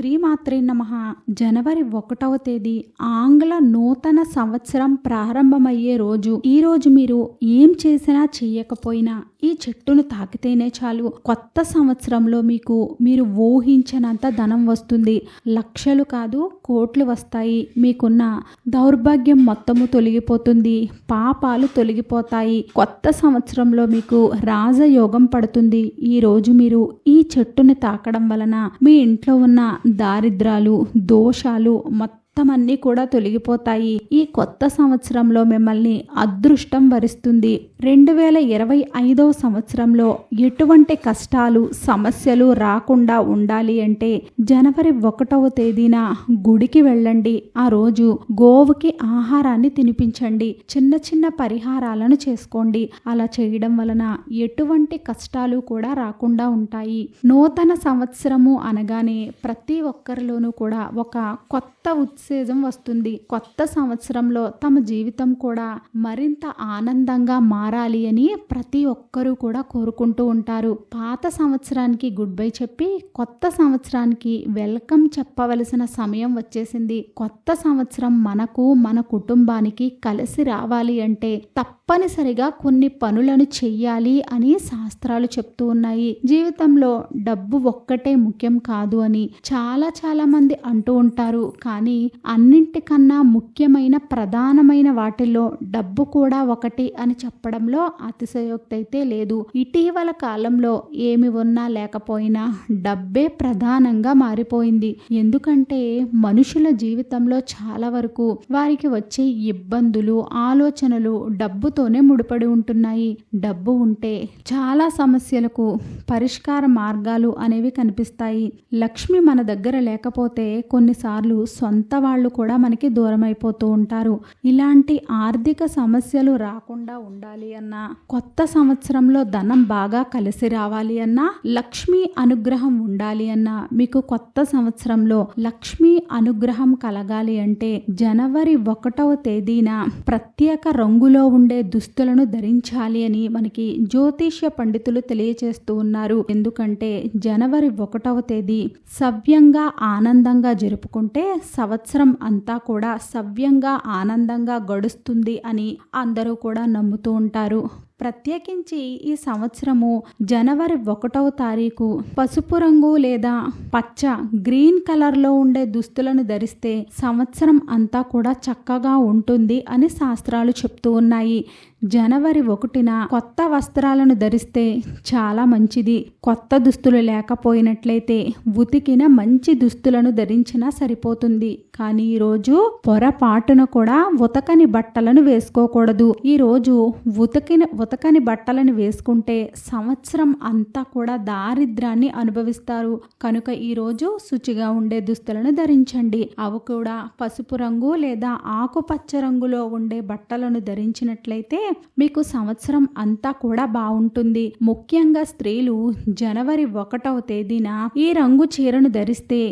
శ్రీమాత్రే నమ. జనవరి ఒకటవ తేదీ ఆంగ్ల నూతన సంవత్సరం ప్రారంభమయ్యే రోజు. ఈ రోజు మీరు ఏం చేసినా చేయకపోయినా ఈ చెట్టును తాకితేనే చాలు. కొత్త సంవత్సరంలో మీకు మీరు ఊహించనంత ధనం వస్తుంది. లక్షలు కాదు కోట్లు వస్తాయి. మీకున్న దౌర్భాగ్యం మొత్తము తొలగిపోతుంది. పాపాలు తొలగిపోతాయి. కొత్త సంవత్సరంలో మీకు రాజయోగం పడుతుంది. ఈ రోజు మీరు ఈ చెట్టుని తాకడం వలన మీ ఇంట్లో ఉన్న దారిద్రాలు దోషాలు మొత్తం అన్నీ కూడా తొలగిపోతాయి. ఈ కొత్త సంవత్సరంలో మిమ్మల్ని అదృష్టం వరిస్తుంది. రెండు వేల ఇరవై ఐదవ సంవత్సరంలో ఎటువంటి కష్టాలు సమస్యలు రాకుండా ఉండాలి అంటే జనవరి ఒకటవ తేదీన గుడికి వెళ్ళండి. ఆ రోజు గోవుకి ఆహారాన్ని తినిపించండి. చిన్న చిన్న పరిహారాలను చేసుకోండి. అలా చేయడం వలన ఎటువంటి కష్టాలు కూడా రాకుండా ఉంటాయి. నూతన సంవత్సరము అనగానే ప్రతి ఒక్కరిలోనూ కూడా ఒక కొత్త సీజన్ వస్తుంది. కొత్త సంవత్సరంలో తమ జీవితం కూడా మరింత ఆనందంగా మారాలి అని ప్రతి ఒక్కరూ కూడా కోరుకుంటూ ఉంటారు. పాత సంవత్సరానికి గుడ్ బై చెప్పి కొత్త సంవత్సరానికి వెల్కమ్ చెప్పవలసిన సమయం వచ్చేసింది. కొత్త సంవత్సరం మనకు మన కుటుంబానికి కలిసి రావాలి అంటే తప్పనిసరిగా కొన్ని పనులను చెయ్యాలి అని శాస్త్రాలు చెప్తూ ఉన్నాయి. జీవితంలో డబ్బు ఒక్కటే ముఖ్యం కాదు అని చాలా చాలా మంది అంటూ ఉంటారు. కానీ అన్నింటికన్నా ముఖ్యమైన ప్రధానమైన వాటిల్లో డబ్బు కూడా ఒకటి అని చెప్పడంలో అతిశయోక్తి అయితే లేదు. ఇటీవల కాలంలో ఏమి ఉన్నా లేకపోయినా డబ్బే ప్రధానంగా మారిపోయింది. ఎందుకంటే మనుషుల జీవితంలో చాలా వరకు వారికి వచ్చే ఇబ్బందులు ఆలోచనలు డబ్బుతోనే ముడిపడి ఉంటున్నాయి. డబ్బు ఉంటే చాలా సమస్యలకు పరిష్కార మార్గాలు అనేవి కనిపిస్తాయి. లక్ష్మి మన దగ్గర లేకపోతే కొన్నిసార్లు సొంత వాళ్ళు కూడా మనకి దూరం అయిపోతూ ఉంటారు. ఇలాంటి ఆర్థిక సమస్యలు రాకుండా ఉండాలి అన్నా కొత్త సంవత్సరంలో ధనం బాగా కలిసి రావాలి అన్నా లక్ష్మీ అనుగ్రహం ఉండాలి అన్నా మీకు కొత్త సంవత్సరంలో లక్ష్మీ అనుగ్రహం కలగాలి అంటే జనవరి ఒకటవ తేదీన ప్రత్యేక రంగులో ఉండే దుస్తులను ధరించాలి అని మనకి జ్యోతిష్య పండితులు తెలియచేస్తూ ఉన్నారు. ఎందుకంటే జనవరి ఒకటవ తేదీ సవ్యంగా ఆనందంగా జరుపుకుంటే సంవత్సరం అంతా కూడా సవ్యంగా ఆనందంగా గడుస్తుంది అని అందరూ కూడా నమ్ముతూ ఉంటారు. ప్రత్యేకించి ఈ సంవత్సరము జనవరి ఒకటవ తారీఖు పసుపు రంగు లేదా పచ్చ గ్రీన్ కలర్లో ఉండే దుస్తులను ధరిస్తే సంవత్సరం అంతా కూడా చక్కగా ఉంటుంది అని శాస్త్రాలు చెప్తూ ఉన్నాయి. జనవరి ఒకటిన కొత్త వస్త్రాలను ధరిస్తే చాలా మంచిది. కొత్త దుస్తులు లేకపోయినట్లయితే ఉతికిన మంచి దుస్తులను ధరించినా సరిపోతుంది. కానీ ఈరోజు పొరపాటున కూడా ఉతకని బట్టలను వేసుకోకూడదు. ఈరోజు ఉతికిన ఉతకని బట్టలను వేసుకుంటే సంవత్సరం అంతా కూడా దారిద్రాన్ని అనుభవిస్తారు. కనుక ఈరోజు శుచిగా ఉండే దుస్తులను ధరించండి. అవి కూడా పసుపు రంగు లేదా ఆకుపచ్చ రంగులో ఉండే బట్టలను ధరించినట్లయితే మీకు సంవత్సరం అంతా కూడా బాగుంటుంది. ముఖ్యంగా స్త్రీలు జనవరి ఒకటవ తేదీన ఈ రంగు చీరను ధరిస్తే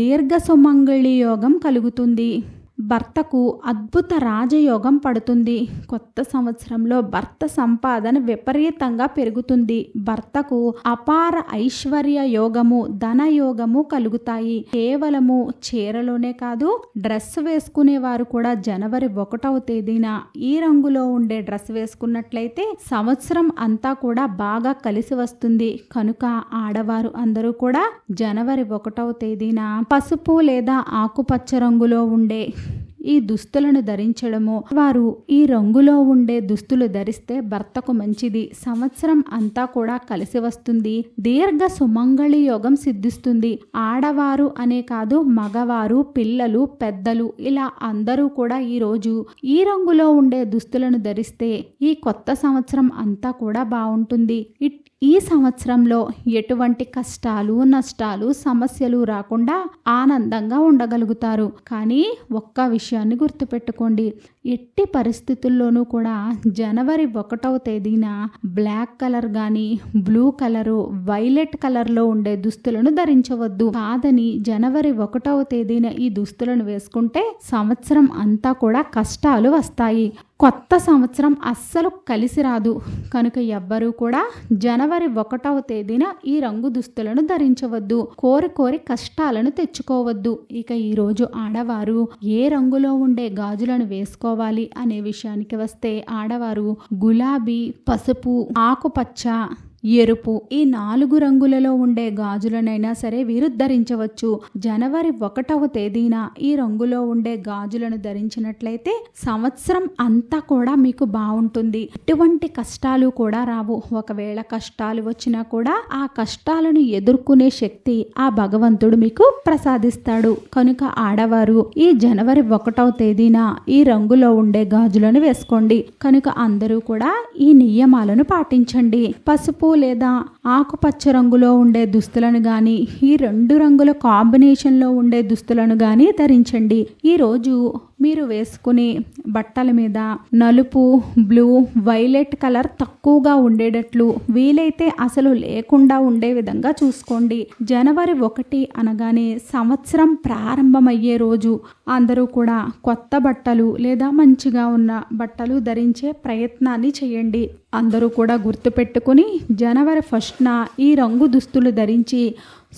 దీర్ఘ సుమంగళి యోగం కలుగుతుంది. భర్తకు అద్భుత రాజయోగం పడుతుంది. కొత్త సంవత్సరంలో భర్త సంపాదన విపరీతంగా పెరుగుతుంది. భర్తకు అపార ఐశ్వర్య యోగము ధన యోగము కలుగుతాయి. కేవలము చీరలోనే కాదు డ్రెస్ వేసుకునే వారు కూడా జనవరి ఒకటవ తేదీన ఈ రంగులో ఉండే డ్రెస్ వేసుకున్నట్లయితే సంవత్సరం అంతా కూడా బాగా కలిసి వస్తుంది. కనుక ఆడవారు అందరూ కూడా జనవరి ఒకటవ తేదీన పసుపు లేదా ఆకుపచ్చ రంగులో ఉండే ఈ దుస్తులను ధరించడము. వారు ఈ రంగులో ఉండే దుస్తులు ధరిస్తే భర్తకు మంచిది. సంవత్సరం అంతా కూడా కలిసి వస్తుంది. దీర్ఘ సుమంగళి యోగం సిద్ధిస్తుంది. ఆడవారు అనే కాదు మగవారు పిల్లలు పెద్దలు ఇలా అందరూ కూడా ఈ రోజు ఈ రంగులో ఉండే దుస్తులను ధరిస్తే ఈ కొత్త సంవత్సరం అంతా కూడా బాగుంటుంది. ఈ సంవత్సరంలో ఎటువంటి కష్టాలు నష్టాలు సమస్యలు రాకుండా ఆనందంగా ఉండగలుగుతారు. కానీ ఒక్క విషయం విషయాన్ని గుర్తుపెట్టుకోండి. ఎట్టి పరిస్థితుల్లోనూ కూడా జనవరి ఒకటవ తేదీన బ్లాక్ కలర్ కానీ బ్లూ కలరు వైలెట్ కలర్లో ఉండే దుస్తులను ధరించవద్దు. కాదని జనవరి ఒకటవ తేదీన ఈ దుస్తులను వేసుకుంటే సంవత్సరం అంతా కూడా కష్టాలు వస్తాయి. కొత్త సంవత్సరం అస్సలు కలిసి రాదు. కనుక ఎవ్వరూ కూడా జనవరి ఒకటవ తేదీన ఈ రంగు దుస్తులను ధరించవద్దు. కోరి కోరి కష్టాలను తెచ్చుకోవద్దు. ఇక ఈరోజు ఆడవారు ఏ రంగులో ఉండే గాజులను వేసుకోవాలి అనే విషయానికి వస్తే ఆడవారు గులాబీ పసుపు ఆకుపచ్చ ఎరుపు ఈ నాలుగు రంగులలో ఉండే గాజులనైనా సరే వీరు ధరించవచ్చు జనవరి ఒకటవ తేదీన ఈ రంగులో ఉండే గాజులను ధరించినట్లయితే సంవత్సరం అంతా కూడా మీకు బాగుంటుంది. ఎటువంటి కష్టాలు కూడా రావు. ఒకవేళ కష్టాలు వచ్చినా కూడా ఆ కష్టాలను ఎదుర్కొనే శక్తి ఆ భగవంతుడు మీకు ప్రసాదిస్తాడు. కనుక ఆడవారు ఈ జనవరి ఒకటవ తేదీన ఈ రంగులో ఉండే గాజులను వేసుకోండి. కనుక అందరూ కూడా ఈ నియమాలను పాటించండి. పసుపు లేదా ఆకుపచ్చ రంగులో ఉండే దుస్తులను గాని ఈ రెండు రంగుల కాంబినేషన్లో ఉండే దుస్తులను గాని ధరించండి. ఈరోజు మీరు వేసుకునే బట్టల మీద నలుపు బ్లూ వైలెట్ కలర్ తక్కువగా ఉండేటట్లు వీలైతే అసలు లేకుండా ఉండే విధంగా చూసుకోండి. జనవరి ఒకటి అనగానే సంవత్సరం ప్రారంభమయ్యే రోజు. అందరూ కూడా కొత్త బట్టలు లేదా మంచిగా ఉన్న బట్టలు ధరించే ప్రయత్నాన్ని చేయండి. అందరూ కూడా గుర్తుపెట్టుకుని జనవరి ఫస్ట్న ఈ రంగు దుస్తులు ధరించి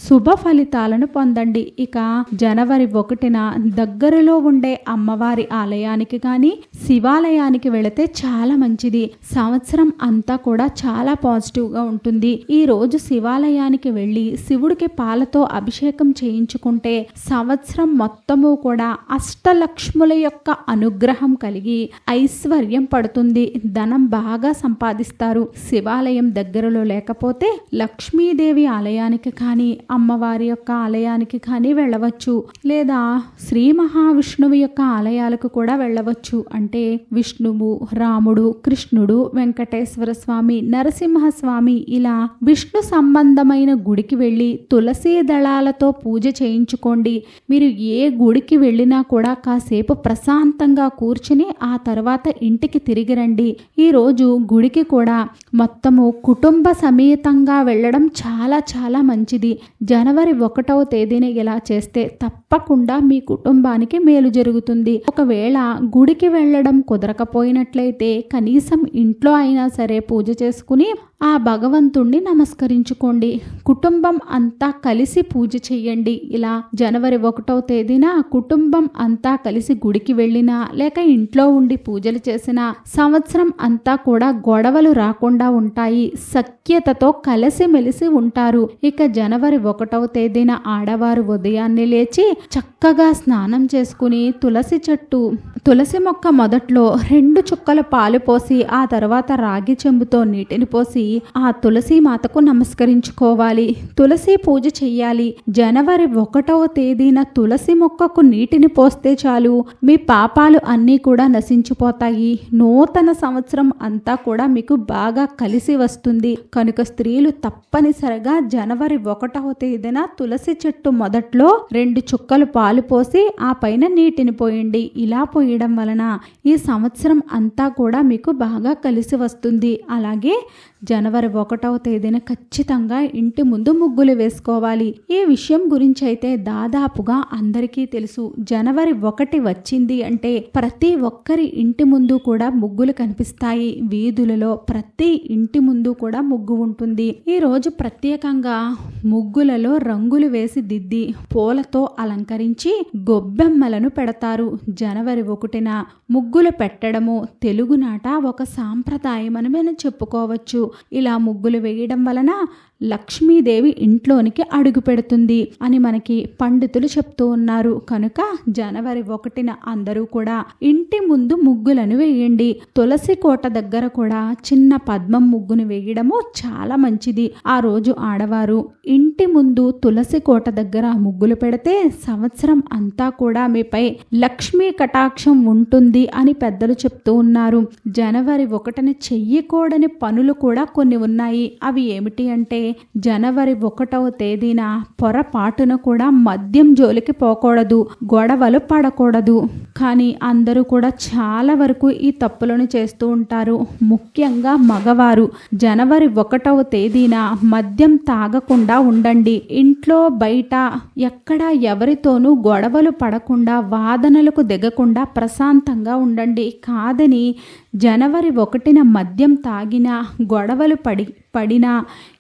శుభ ఫలితాలను పొందండి. ఇక జనవరి ఒకటిన దగ్గరలో ఉండే అమ్మవారి ఆలయానికి కానీ శివాలయానికి వెళితే చాలా మంచిది. సంవత్సరం అంతా కూడా చాలా పాజిటివ్గా ఉంటుంది. ఈ రోజు శివాలయానికి వెళ్ళి శివుడికి పాలతో అభిషేకం చేయించుకుంటే సంవత్సరం మొత్తము కూడా అష్టలక్ష్ముల యొక్క అనుగ్రహం కలిగి ఐశ్వర్యం పడుతుంది. ధనం బాగా సంపాదిస్తారు. శివాలయం దగ్గరలో లేకపోతే లక్ష్మీదేవి ఆలయానికి కానీ అమ్మవారి యొక్క ఆలయానికి కానీ వెళ్ళవచ్చు. లేదా శ్రీ మహావిష్ణువు యొక్క ఆలయాలకు కూడా వెళ్ళవచ్చు. అంటే విష్ణువు రాముడు కృష్ణుడు వెంకటేశ్వర స్వామి నరసింహస్వామి ఇలా విష్ణు సంబంధమైన గుడికి వెళ్ళి తులసి దళాలతో పూజ చేయించుకోండి. మీరు ఏ గుడికి వెళ్ళినా కూడా కాసేపు ప్రశాంతంగా కూర్చుని ఆ తర్వాత ఇంటికి తిరిగి రండి. ఈరోజు గుడికి కూడా మొత్తము కుటుంబ సమేతంగా వెళ్ళడం చాలా చాలా మంచిది. జనవరి ఒకటవ తేదీని ఇలా చేస్తే తప్పకుండా మీ కుటుంబానికి మేలు జరుగుతుంది. ఒకవేళ గుడికి వెళ్ళడం కుదరకపోయినట్లయితే కనీసం ఇంట్లో అయినా సరే పూజ చేసుకుని ఆ భగవంతుణ్ణి నమస్కరించుకోండి. కుటుంబం అంతా కలిసి పూజ చెయ్యండి ఇలా జనవరి ఒకటో తేదీన కుటుంబం అంతా కలిసి గుడికి వెళ్ళినా లేక ఇంట్లో ఉండి పూజలు చేసినా సంవత్సరం అంతా కూడా గొడవలు రాకుండా ఉంటాయి. సఖ్యతతో కలిసిమెలిసి ఉంటారు. ఇక జనవరి ఒకటవ తేదీన ఆడవారు ఉదయాన్నే లేచి చక్కగా స్నానం చేసుకుని తులసి చెట్టు తులసి మొక్క మొదట్లో రెండు చుక్కల పాలు పోసి ఆ తర్వాత రాగి చెంబుతో నీటిని పోసి ఆ తులసి మాతకు నమస్కరించుకోవాలి. తులసి పూజ చెయ్యాలి. జనవరి ఒకటవ తేదీన తులసి మొక్కకు నీటిని పోస్తే చాలు. మీ పాపాలు అన్నీ కూడా నశించిపోతాయి. నూతన సంవత్సరం అంతా కూడా మీకు బాగా కలిసి వస్తుంది. కనుక స్త్రీలు తప్పనిసరిగా జనవరి ఒకటవ తేదీన తులసి చెట్టు మొదట్లో రెండు చుక్క చుక్కలు పాలు పోసి ఆ పైన నీటిని పోయండి. ఇలా పోయడం వలన ఈ సంవత్సరం అంతా కూడా మీకు బాగా కలిసి వస్తుంది. అలాగే జనవరి ఒకటవ తేదీన ఖచ్చితంగా ఇంటి ముందు ముగ్గులు వేసుకోవాలి. ఈ విషయం గురించి అయితే దాదాపుగా అందరికీ తెలుసు. జనవరి ఒకటి వచ్చింది అంటే ప్రతి ఒక్కరి ఇంటి ముందు కూడా ముగ్గులు కనిపిస్తాయి. వీధులలో ప్రతి ఇంటి ముందు కూడా ముగ్గు ఉంటుంది. ఈ రోజు ప్రత్యేకంగా ముగ్గులలో రంగులు వేసి దిద్ది పూలతో అలా అలంకరించి గొబ్బెమ్మలను పెడతారు. జనవరి ఒకటిన ముగ్గులు పెట్టడము తెలుగునాట ఒక సాంప్రదాయం అని మనం చెప్పుకోవచ్చు. ఇలా ముగ్గులు వేయడం వలన లక్ష్మీదేవి ఇంట్లోనికి అడుగు పెడుతుంది అని మనకి పండితులు చెప్తూ ఉన్నారు. కనుక జనవరి ఒకటిన అందరూ కూడా ఇంటి ముందు ముగ్గులను వేయండి. తులసి కోట దగ్గర కూడా చిన్న పద్మం ముగ్గును వేయడము చాలా మంచిది. ఆ రోజు ఆడవారు ఇంటి ముందు తులసి కోట దగ్గర ముగ్గులు పెడితే సంవత్సరం అంతా కూడా మీపై లక్ష్మీ కటాక్షం ఉంటుంది అని పెద్దలు చెప్తూ ఉన్నారు. జనవరి ఒకటిన చెయ్యకూడని పనులు కూడా కొన్ని ఉన్నాయి. అవి ఏమిటి అంటే జనవరి ఒకటవ తేదీన పొరపాటున కూడా మద్యం జోలికి పోకూడదు గొడవలు పడకూడదు. కానీ అందరూ కూడా చాలా వరకు ఈ తప్పులను చేస్తూ ఉంటారు. ముఖ్యంగా మగవారు. జనవరి ఒకటవ తేదీన మద్యం తాగకుండా ఉండండి. ఇంట్లో బయట ఎక్కడ ఎవరితోనూ గొడవలు పడకుండా వాదనలకు దిగకుండా ప్రశాంతంగా ఉండండి. కాదని జనవరి ఒకటిన మద్యం తాగినా గొడవలు పడి పడినా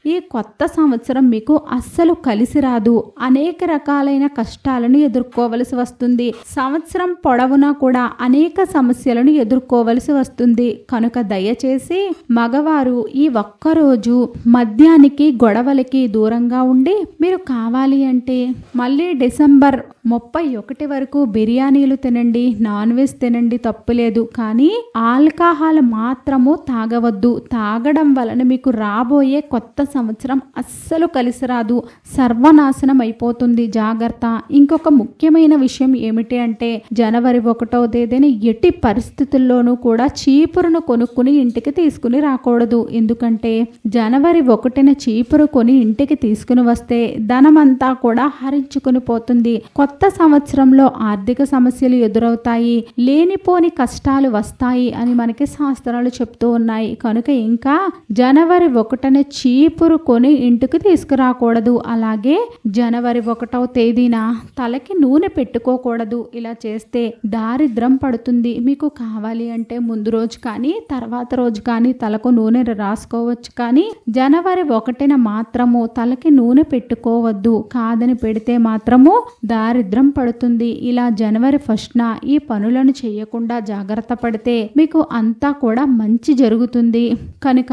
ఈ కొత్త సంవత్సరం మీకు అస్సలు కలిసి రాదు. అనేక రకాలైన కష్టాలను ఎదుర్కోవలసి వస్తుంది. సంవత్సరం పొడవునా కూడా అనేక సమస్యలను ఎదుర్కోవలసి వస్తుంది. కనుక దయచేసి మగవారు ఈ ఒక్కరోజు మద్యానికి గొడవలకి దూరంగా ఉండి మీరు కావాలి అంటే మళ్ళీ డిసెంబర్ ముప్పై ఒకటి వరకు బిర్యానీలు తినండి నాన్ వెజ్ తినండి తప్పులేదు కానీ ఆల్కహాల్ మాత్రము తాగవద్దు. తాగడం వలన మీకు రా రాబోయే కొత్త సంవత్సరం అస్సలు కలిసి రాదు సర్వనాశనం అయిపోతుంది. జాగ్రత్త. ఇంకొక ముఖ్యమైన విషయం ఏమిటి అంటే జనవరి ఒకటో తేదీన ఎట్టి పరిస్థితుల్లోనూ కూడా చీపురును కొనుక్కుని ఇంటికి తీసుకుని రాకూడదు. ఎందుకంటే జనవరి ఒకటిన చీపురు కొని ఇంటికి తీసుకుని వస్తే ధనమంతా కూడా హరించుకుని పోతుంది. కొత్త సంవత్సరంలో ఆర్థిక సమస్యలు ఎదురవుతాయి. లేనిపోని కష్టాలు వస్తాయి అని మనకి శాస్త్రాలు చెప్తూ ఉన్నాయి. కనుక ఇంకా జనవరి ఒకటన చీపురు కొని ఇంటికి తీసుకురాకూడదు. అలాగే జనవరి ఒకటవ తేదీన తలకి నూనె పెట్టుకోకూడదు. ఇలా చేస్తే దారిద్రం పడుతుంది. మీకు కావాలి అంటే ముందు రోజు కానీ తర్వాత రోజు కానీ తలకు నూనె రాసుకోవచ్చు. కానీ జనవరి ఒకటిన మాత్రము తలకి నూనె పెట్టుకోవద్దు. కాదని పెడితే మాత్రము దారిద్రం పడుతుంది. ఇలా జనవరి ఫస్ట్న ఈ పనులను చేయకుండా జాగ్రత్త పడితే మీకు అంతా కూడా మంచి జరుగుతుంది. కనుక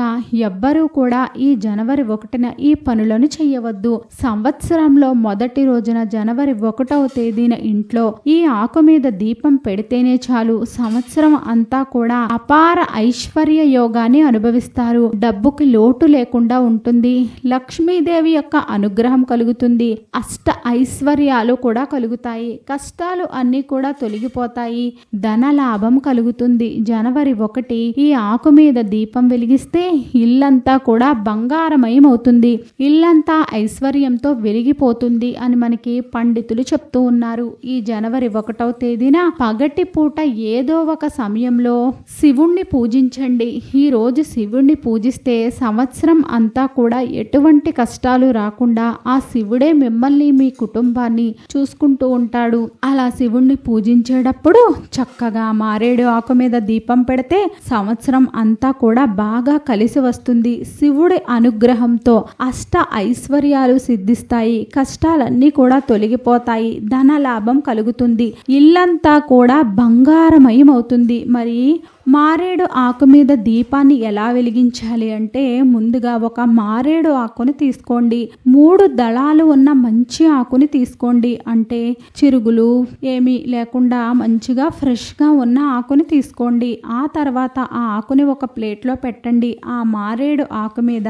ఎవ్వరూ కూడా కూడా ఈ జనవరి ఒకటిన ఈ పనులను చేయవద్దు. సంవత్సరంలో మొదటి రోజున జనవరి ఒకటవ తేదీన ఇంట్లో ఈ ఆకు మీద దీపం పెడితేనే చాలు. సంవత్సరం అంతా కూడా అపార ఐశ్వర్య యోగాన్ని అనుభవిస్తారు. డబ్బుకి లోటు లేకుండా ఉంటుంది. లక్ష్మీదేవి యొక్క అనుగ్రహం కలుగుతుంది. అష్ట ఐశ్వర్యాలు కూడా కలుగుతాయి. కష్టాలు అన్నీ కూడా తొలగిపోతాయి. ధన లాభం కలుగుతుంది. జనవరి ఒకటి ఈ ఆకు మీద దీపం వెలిగిస్తే ఇల్లంతా కూడా బంగారమయం అవుతుంది ఇల్లంతా ఐశ్వర్యంతో వెలిగిపోతుంది అని మనకి పండితులు చెప్తూ ఉన్నారు. ఈ జనవరి ఒకటవ తేదీన పగటి పూట ఏదో ఒక సమయంలో శివుణ్ణి పూజించండి. ఈ రోజు శివుణ్ణి పూజిస్తే సంవత్సరం అంతా కూడా ఎటువంటి కష్టాలు రాకుండా ఆ శివుడే మిమ్మల్ని మీ కుటుంబాన్ని చూసుకుంటూ ఉంటాడు. అలా శివుణ్ణి పూజించేటప్పుడు చక్కగా మారేడు ఆకు మీద దీపం పెడితే సంవత్సరం అంతా కూడా బాగా కలిసి వస్తుంది. శివుడి అనుగ్రహంతో అష్ట ఐశ్వర్యాలు సిద్ధిస్తాయి. కష్టాలన్నీ కూడా తొలగిపోతాయి. ధన లాభం కలుగుతుంది. ఇల్లంతా కూడా బంగారమయం అవుతుంది మరి మారేడు ఆకు మీద దీపాన్ని ఎలా వెలిగించాలి అంటే ముందుగా ఒక మారేడు ఆకుని తీసుకోండి. మూడు దళాలు ఉన్న మంచి ఆకుని తీసుకోండి. అంటే చిరుగులు ఏమీ లేకుండా మంచిగా ఫ్రెష్గా ఉన్న ఆకుని తీసుకోండి. ఆ తర్వాత ఆ ఆకుని ఒక ప్లేట్లో పెట్టండి. ఆ మారేడు ఆకు మీద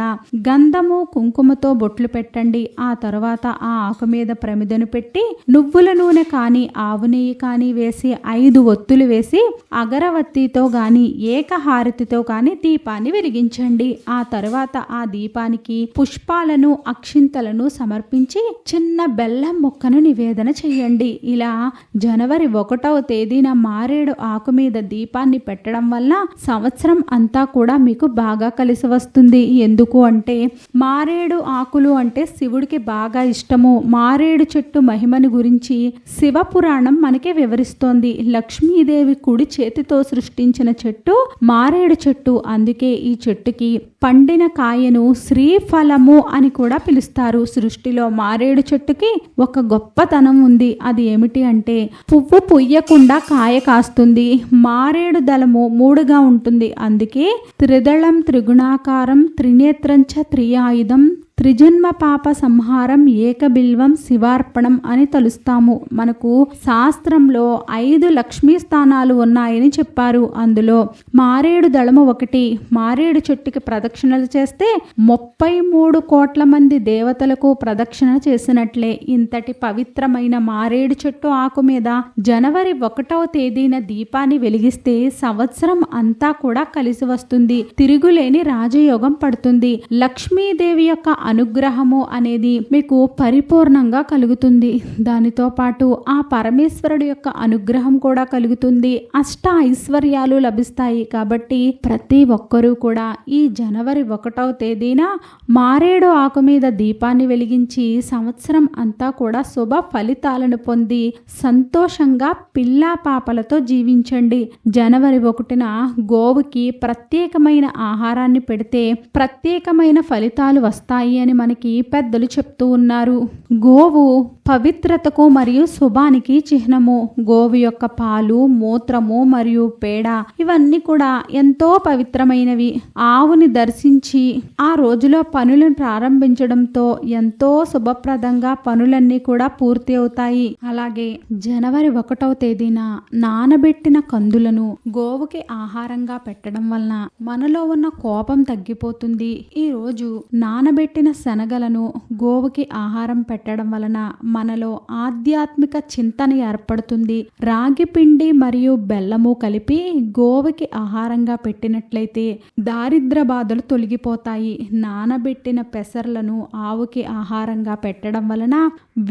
గంధము కుంకుమతో బొట్లు పెట్టండి. ఆ తర్వాత ఆ ఆకు మీద ప్రమిదను పెట్టి నువ్వుల నూనె కానీ ఆవు నెయ్యి కానీ వేసి ఐదు ఒత్తులు వేసి అగరవత్తితో కానీ ఏకహారతితో కానీ దీపాన్ని వెలిగించండి. ఆ తర్వాత ఆ దీపానికి పుష్పాలను అక్షింతలను సమర్పించి చిన్న బెల్లం మొక్కను నివేదన చేయండి. ఇలా జనవరి ఒకటవ తేదీన మారేడు ఆకు మీద దీపాన్ని పెట్టడం వల్ల సంవత్సరం అంతా కూడా మీకు బాగా కలిసి వస్తుంది. ఎందుకు అంటే మారేడు ఆకులు అంటే శివుడికి బాగా ఇష్టము. మారేడు చెట్టు మహిమని గురించి శివ పురాణం మనకి వివరిస్తోంది. లక్ష్మీదేవి కుడి చేతితో సృష్టించిన చెట్టు మారేడు చెట్టు. అందుకే ఈ చెట్టుకి పండిన కాయను శ్రీఫలము అని కూడా పిలుస్తారు. సృష్టిలో మారేడు చెట్టుకి ఒక గొప్పతనం ఉంది. అది ఏమిటి అంటే పువ్వు పుయ్యకుండా కాయ కాస్తుంది. మారేడు దళము మూడుగా ఉంటుంది. అందుకే త్రిదళం త్రిగుణాకారం త్రినేత్రంచ త్రియాయుధం త్రిజన్మ పాప సంహారం ఏకబిల్వం శివార్పణం అని తలుస్తాము. మనకు శాస్త్రంలో ఐదు లక్ష్మీ స్థానాలు ఉన్నాయని చెప్పారు. అందులో మారేడు దళము ఒకటి మారేడు చెట్టుకి ప్రదక్షిణలు చేస్తే ముప్పై మూడు కోట్ల మంది దేవతలకు ప్రదక్షిణ చేసినట్లే. ఇంతటి పవిత్రమైన మారేడు చెట్టు ఆకు మీద జనవరి ఒకటవ తేదీన దీపాన్ని వెలిగిస్తే సంవత్సరం అంతా కూడా కలిసి వస్తుంది. తిరుగులేని రాజయోగం పడుతుంది. లక్ష్మీదేవి యొక్క అనుగ్రహము అనేది మీకు పరిపూర్ణంగా కలుగుతుంది. దానితో పాటు ఆ పరమేశ్వరుడు యొక్క అనుగ్రహం కూడా కలుగుతుంది. అష్ట ఐశ్వర్యాలు లభిస్తాయి. కాబట్టి ప్రతి ఒక్కరూ కూడా ఈ జనవరి ఒకటవ తేదీన మారేడు ఆకు మీద దీపాన్ని వెలిగించి సంవత్సరం అంతా కూడా శుభ ఫలితాలను పొంది సంతోషంగా పిల్లా పాపలతో జీవించండి. జనవరి ఒకటిన గోవుకి ప్రత్యేకమైన ఆహారాన్ని పెడితే ప్రత్యేకమైన ఫలితాలు వస్తాయి అని మనకి పెద్దలు చెప్తూ ఉన్నారు. గోవు పవిత్రతకు మరియు శుభానికి చిహ్నము. గోవు యొక్క పాలు మూత్రము మరియు పేడ ఇవన్నీ కూడా ఎంతో పవిత్రమైనవి. ఆవుని దర్శించి ఆ రోజులో పనులను ప్రారంభించడంతో ఎంతో శుభప్రదంగా పనులన్నీ కూడా పూర్తి అవుతాయి. అలాగే జనవరి ఒకటవ తేదీన నానబెట్టిన కందులను గోవుకి ఆహారంగా పెట్టడం వలన మనలో ఉన్న కోపం తగ్గిపోతుంది. ఈ రోజు నానబెట్టిన శనగలను గోవుకి ఆహారం పెట్టడం వలన మనలో ఆధ్యాత్మిక చింతన ఏర్పడుతుంది. రాగి పిండి మరియు బెల్లము కలిపి గోవుకి ఆహారంగా పెట్టినట్లయితే దారిద్ర బాధలు తొలగిపోతాయి. నానబెట్టిన పెసర్లను ఆవుకి ఆహారంగా పెట్టడం వలన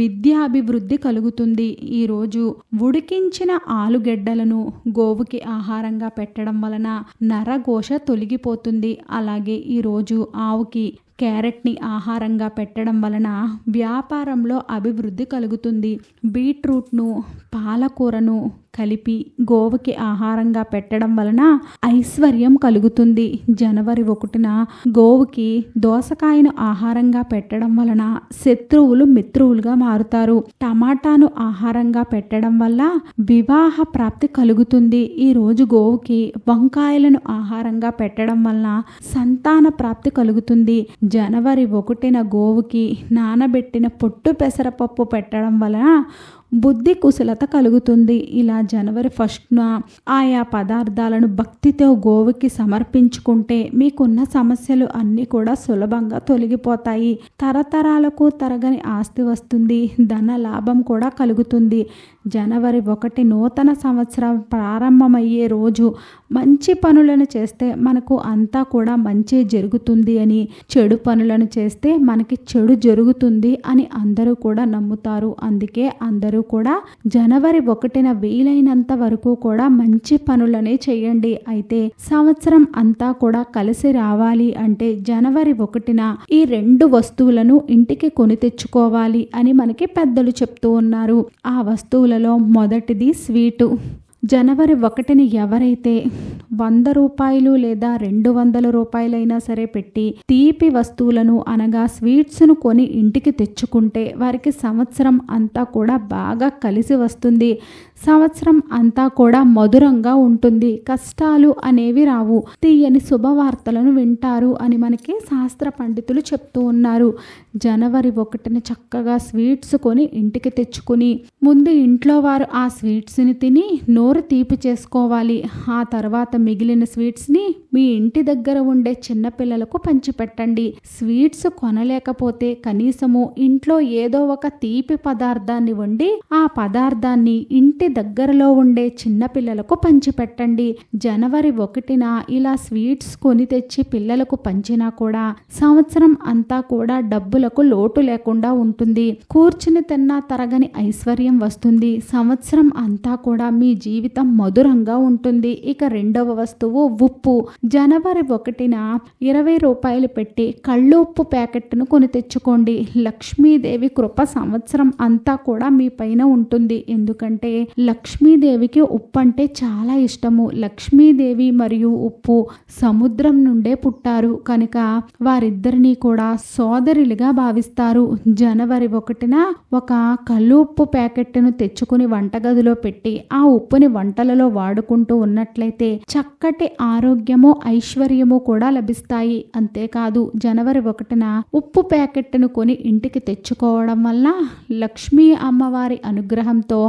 విద్యాభివృద్ధి కలుగుతుంది. ఈరోజు ఉడికించిన ఆలుగడ్డలను గోవుకి ఆహారంగా పెట్టడం వలన నరఘోష తొలగిపోతుంది. అలాగే ఈరోజు ఆవుకి క్యారెట్ని ఆహారంగా పెట్టడం వలన వ్యాపారంలో అభివృద్ధి కలుగుతుంది. బీట్రూట్ను పాలకూరను కలిపి గోవుకి ఆహారంగా పెట్టడం వలన ఐశ్వర్యం కలుగుతుంది. జనవరి ఒకటిన గోవుకి దోసకాయను ఆహారంగా పెట్టడం వలన శత్రువులు మిత్రువులుగా మారుతారు. టమాటాను ఆహారంగా పెట్టడం వల్ల వివాహ ప్రాప్తి కలుగుతుంది. ఈ రోజు గోవుకి వంకాయలను ఆహారంగా పెట్టడం వలన సంతాన ప్రాప్తి కలుగుతుంది. జనవరి ఒకటిన గోవుకి నానబెట్టిన పొట్టు పెసరపప్పు పెట్టడం వలన బుద్ధి కుశలత కలుగుతుంది. ఇలా జనవరి ఫస్ట్న ఆయా పదార్థాలను భక్తితో గోవుకి సమర్పించుకుంటే మీకున్న సమస్యలు అన్నీ కూడా సులభంగా తొలగిపోతాయి. తరతరాలకు తరగని ఆస్తి వస్తుంది. ధన లాభం కూడా కలుగుతుంది. జనవరి ఒకటి నూతన సంవత్సరం ప్రారంభమయ్యే రోజు మంచి పనులను చేస్తే మనకు అంతా కూడా మంచి జరుగుతుంది అని చెడు పనులను చేస్తే మనకి చెడు జరుగుతుంది అని అందరూ కూడా నమ్ముతారు. అందుకే అందరూ కూడా జనవరి ఒకటిన వీలైనంత వరకు కూడా మంచి పనులనే చేయండి. అయితే సంవత్సరం అంతా కూడా కలిసి రావాలి అంటే జనవరి ఒకటిన ఈ రెండు వస్తువులను ఇంటికి కొని తెచ్చుకోవాలి అని మనకి పెద్దలు చెప్తూ ఉన్నారు. ఆ వస్తువులలో మొదటిది స్వీటు. జనవరి ఒకటిని ఎవరైతే వంద రూపాయలు లేదా రెండు వందల రూపాయలైనా సరే పెట్టి తీపి వస్తువులను అనగా స్వీట్స్ను కొని ఇంటికి తెచ్చుకుంటే వారికి సంవత్సరం అంతా కూడా బాగా కలిసి వస్తుంది. సంవత్సరం అంతా కూడా మధురంగా ఉంటుంది. కష్టాలు అనేవి రావు. తీయని శుభవార్తలను వింటారు అని మనకి శాస్త్ర పండితులు చెప్తూ ఉన్నారు. జనవరి ఒకటిన చక్కగా స్వీట్స్ కొని ఇంటికి తెచ్చుకుని ముందు ఇంట్లో వారు ఆ స్వీట్స్ని తిని నోరు తీపి చేసుకోవాలి. ఆ తర్వాత మిగిలిన స్వీట్స్ని మీ ఇంటి దగ్గర ఉండే చిన్నపిల్లలకు పంచిపెట్టండి. స్వీట్స్ కొనలేకపోతే కనీసము ఇంట్లో ఏదో ఒక తీపి పదార్థాన్ని వండి ఆ పదార్థాన్ని ఇంటి దగ్గరలో ఉండే చిన్నపిల్లలకు పంచిపెట్టండి. జనవరి ఒకటిన ఇలా స్వీట్స్ కొని తెచ్చి పిల్లలకు పంచినా కూడా సంవత్సరం అంతా కూడా డబ్బులకు లోటు లేకుండా ఉంటుంది. కూర్చుని తిన్నా తరగని ఐశ్వర్యం వస్తుంది. సంవత్సరం అంతా కూడా మీ జీవితం మధురంగా ఉంటుంది. ఇక రెండవ వస్తువు ఉప్పు. జనవరి ఒకటిన ఇరవై రూపాయలు పెట్టి కళ్ళు ఉప్పు ప్యాకెట్ను కొని తెచ్చుకోండి. లక్ష్మీదేవి కృప సంవత్సరం అంతా కూడా మీ పైన ఉంటుంది. ఎందుకంటే లక్ష్మీదేవికి ఉప్పు అంటే చాలా ఇష్టము. లక్ష్మీదేవి మరియు ఉప్పు సముద్రం నుండే పుట్టారు. కనుక వారిద్దరినీ కూడా సోదరులుగా భావిస్తారు. జనవరి ఒకటిన ఒక కళ్ళు ఉప్పు ప్యాకెట్ను తెచ్చుకుని వంటగదిలో పెట్టి ఆ ఉప్పుని వంటలలో వాడుకుంటూ ఉన్నట్లయితే చక్కటి ఆరోగ్యము ఐశ్వర్యము కూడా లభిస్తాయి. అంతేకాదు జనవరి ఒకటిన ఉప్పు ప్యాకెట్ను కొని ఇంటికి తెచ్చుకోవడం వల్ల లక్ష్మీ అమ్మవారి అనుగ్రహంతో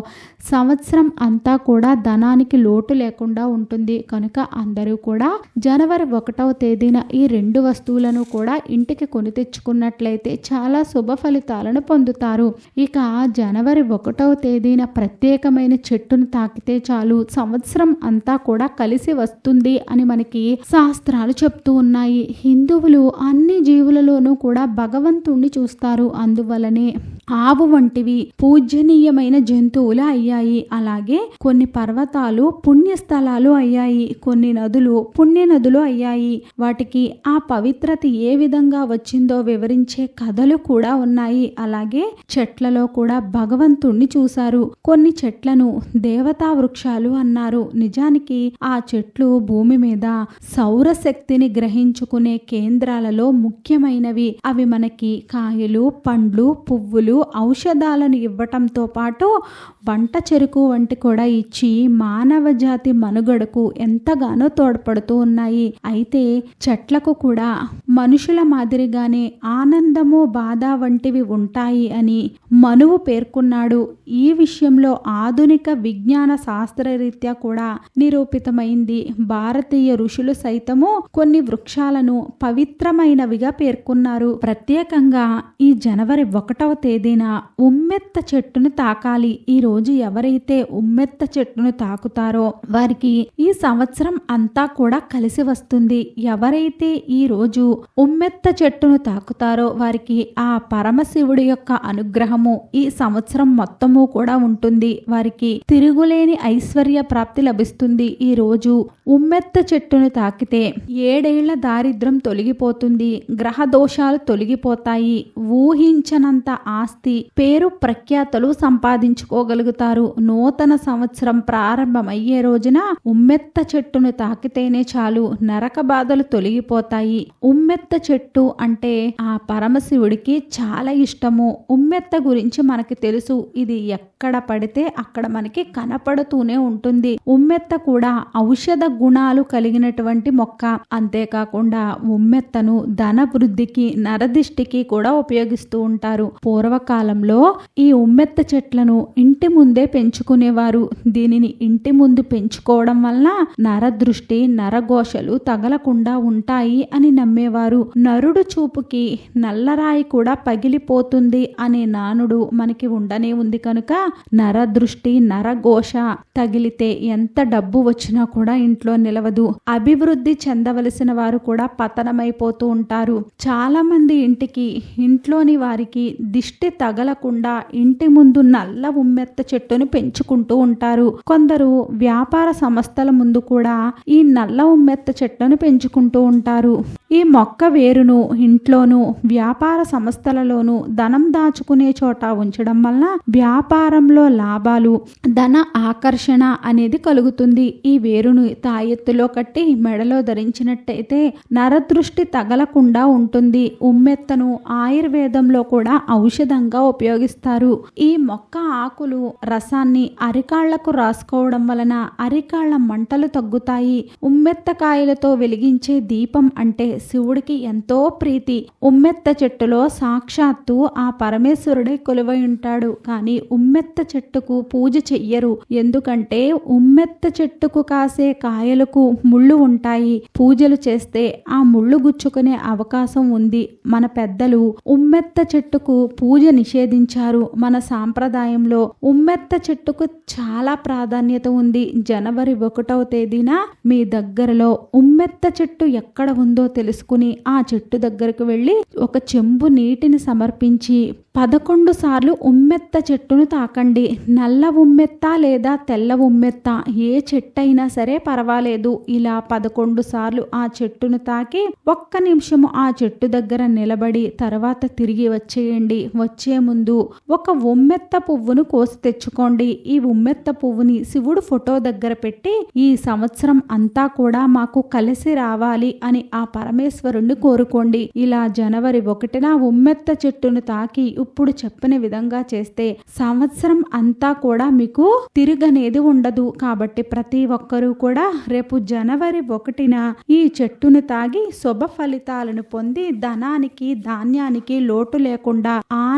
సంవత్సరం సంవత్సరం అంతా కూడా ధనానికి లోటు లేకుండా ఉంటుంది. కనుక అందరూ కూడా జనవరి ఒకటవ తేదీన ఈ రెండు వస్తువులను కూడా ఇంటికి కొని తెచ్చుకున్నట్లయితే చాలా శుభ ఫలితాలను పొందుతారు. ఇక జనవరి ఒకటవ తేదీన ప్రత్యేకమైన చెట్టును తాకితే చాలు. సంవత్సరం అంతా కూడా కలిసి వస్తుంది అని మనకి శాస్త్రాలు చెప్తూ ఉన్నాయి. హిందువులు అన్ని జీవులలోనూ కూడా భగవంతుణ్ణి చూస్తారు. అందువలనే ఆవు వంటివి పూజనీయమైన జంతువులు అయ్యాయి. అలాగే కొన్ని పర్వతాలు పుణ్యస్థలాలు అయ్యాయి. కొన్ని నదులు పుణ్య నదులు అయ్యాయి. వాటికి ఆ పవిత్రత ఏ విధంగా వచ్చిందో వివరించే కథలు కూడా ఉన్నాయి. అలాగే చెట్లలో కూడా భగవంతుణ్ణి చూశారు. కొన్ని చెట్లను దేవతా వృక్షాలు అన్నారు. నిజానికి ఆ చెట్లు భూమి మీద సౌరశక్తిని గ్రహించుకునే కేంద్రాలలో ముఖ్యమైనవి. అవి మనకి కాయలు పండ్లు పువ్వులు ఔషధాలను ఇవ్వటంతో పాటు వంట చెరుకు వంటి కూడా ఇచ్చి మానవ జాతి మనుగడకు ఎంతగానో తోడ్పడుతూ ఉన్నాయి. అయితే చెట్లకు కూడా మనుషుల మాదిరిగానే ఆనందము బాధ వంటివి ఉంటాయి అని మనువు పేర్కొన్నాడు. ఈ విషయంలో ఆధునిక విజ్ఞాన శాస్త్రరీత్యా కూడా నిరూపితమైంది. భారతీయ ఋషులు సైతము కొన్ని వృక్షాలను పవిత్రమైనవిగా పేర్కొన్నారు. ప్రత్యేకంగా ఈ జనవరి ఒకటవ తేదీ ఏదైనా ఉమ్మెత్త చెట్టును తాకాలి. ఈ రోజు ఎవరైతే ఉమ్మెత్త చెట్టును తాకుతారో వారికి ఈ సంవత్సరం అంతా కూడా కలిసి వస్తుంది. ఎవరైతే ఈ రోజు ఉమ్మెత్త చెట్టును తాకుతారో వారికి ఆ పరమశివుడి యొక్క అనుగ్రహము ఈ సంవత్సరం మొత్తము కూడా ఉంటుంది. వారికి తిరుగులేని ఐశ్వర్య ప్రాప్తి లభిస్తుంది. ఈ రోజు ఉమ్మెత్త చెట్టును తాకితే ఏడేళ్ళ దారిద్రం తొలగిపోతుంది. గ్రహ దోషాలు తొలగిపోతాయి. ఊహించనంత ఆస్తి పేరు ప్రఖ్యాతలు సంపాదించుకోగలుగుతారు. నూతన సంవత్సరం ప్రారంభమయ్యే రోజున ఉమ్మెత్త చెట్టును తాకితేనే చాలు నరక బాధలు తొలగిపోతాయి. ఉమ్మెత్త చెట్టు అంటే ఆ పరమశివుడికి చాలా ఇష్టము. ఉమ్మెత్త గురించి మనకి తెలుసు ఇది ఎక్కడ పడితే అక్కడ మనకి కనపడుతూనే ఉంటుంది. ఉమ్మెత్త కూడా ఔషధ గుణాలు కలిగినటువంటి మొక్క. అంతేకాకుండా ఉమ్మెత్తను ధన వృద్ధికి నరదిష్టికి కూడా ఉపయోగిస్తూ ఉంటారు. పూర్వకాలంలో ఈ ఉమ్మెత్త చెట్లను ఇంటి ముందే పెంచుకునేవారు. దీనిని ఇంటి ముందు పెంచుకోవడం వల్ల నరదృష్టి నరఘోషలు తగలకుండా ఉంటాయి అని నమ్మేవారు. నరుడు చూపుకి నల్లరాయి కూడా పగిలిపోతుంది అనే నానుడు మనకి ఉండనే ఉంది కనుక నరదృష్టి నరఘోష తగిలితే ఎంత డబ్బు వచ్చినా కూడా ఇంట్లో నిలవదు. అభివృద్ధి చెందవలసిన వారు కూడా పతనమైపోతూ ఉంటారు. చాలా మంది ఇంటికి ఇంట్లోని వారికి దిష్టి తగలకుండా ఇంటి ముందు నల్ల ఉమ్మెత్త చెట్టును పెంచుకుంటూ ఉంటారు. కొందరు వ్యాపార సంస్థల ముందు కూడా ఈ నల్ల ఉమ్మెత్త చెట్లను పెంచుకుంటూ ఉంటారు. ఈ మొక్క వేరును ఇంట్లోనూ వ్యాపార సంస్థలలోనూ ధనం దాచుకునే చోట ఉంచడం వల్ల వ్యాపారంలో లాభాలు ధన ఆకర్షణ అనేది కలుగుతుంది. ఈ వేరును తాయెత్తులో కట్టి మెడలో ధరించినట్టయితే నరదృష్టి తగలకుండా ఉంటుంది. ఉమ్మెత్తను ఆయుర్వేదంలో కూడా ఔషధంగా ఉపయోగిస్తారు. ఈ మొక్క ఆకులు రసాన్ని అరికాళ్ళకు రాసుకోవడం వలన అరికాళ్ళ మంటలు తగ్గుతాయి. ఉమ్మెత్త కాయలతో వెలిగించే దీపం అంటే శివుడికి ఎంతో ప్రీతి. ఉమ్మెత్త చెట్టులో సాక్షాత్తు ఆ పరమేశ్వరుడే కొలువై ఉంటాడు. కానీ ఉమ్మెత్త చెట్టుకు పూజ చెయ్యరు. ఎందుకంటే ఉమ్మెత్త చెట్టుకు కాసే కాయలకు ముళ్ళు ఉంటాయి. పూజలు చేస్తే ఆ ముళ్ళు గుచ్చుకునే అవకాశం ఉంది. మన పెద్దలు ఉమ్మెత్త చెట్టుకు పూజ నిషేధించారు. మన సాంప్రదాయంలో ఉమ్మెత్త చెట్టుకు చాలా ప్రాధాన్యత ఉంది. జనవరి ఒకటవ తేదీన మీ దగ్గరలో ఉమ్మెత్త చెట్టు ఎక్కడ ఉందో తెలుసుకుని ఆ చెట్టు దగ్గరకు వెళ్ళి ఒక చెంబు నీటిని సమర్పించి పదకొండు సార్లు ఉమ్మెత్త చెట్టును తాకండి. నల్ల ఉమ్మెత్త లేదా తెల్ల ఉమ్మెత్త ఏ చెట్టు అయినా సరే పర్వాలేదు. ఇలా పదకొండు సార్లు ఆ చెట్టును తాకి ఒక్క నిమిషము ఆ చెట్టు దగ్గర నిలబడి తర్వాత తిరిగి వచ్చేయండి. వచ్చే ముందు ఒక ఉమ్మెత్త పువ్వును కోసి తెచ్చుకోండి. ఈ ఉమ్మెత్త పువ్వుని శివుడు ఫోటో దగ్గర పెట్టి ఈ సంవత్సరం అంతా కూడా మాకు కలిసి రావాలి అని ఆ పరమేశ్వరుణ్ణి కోరుకోండి. ఇలా జనవరి ఒకటిన ఉమ్మెత్త చెట్టును తాకి ఇప్పుడు చెప్పిన విధంగా చేస్తే సంవత్సరం అంతా కూడా మీకు తిరుగనేది ఉండదు. కాబట్టి ప్రతి ఒక్కరూ కూడా రేపు జనవరి ఒకటిన ఈ చెట్టును తాగి శుభ ఫలితాలను పొంది ధనానికి ధాన్యానికి లోటు లేకుండా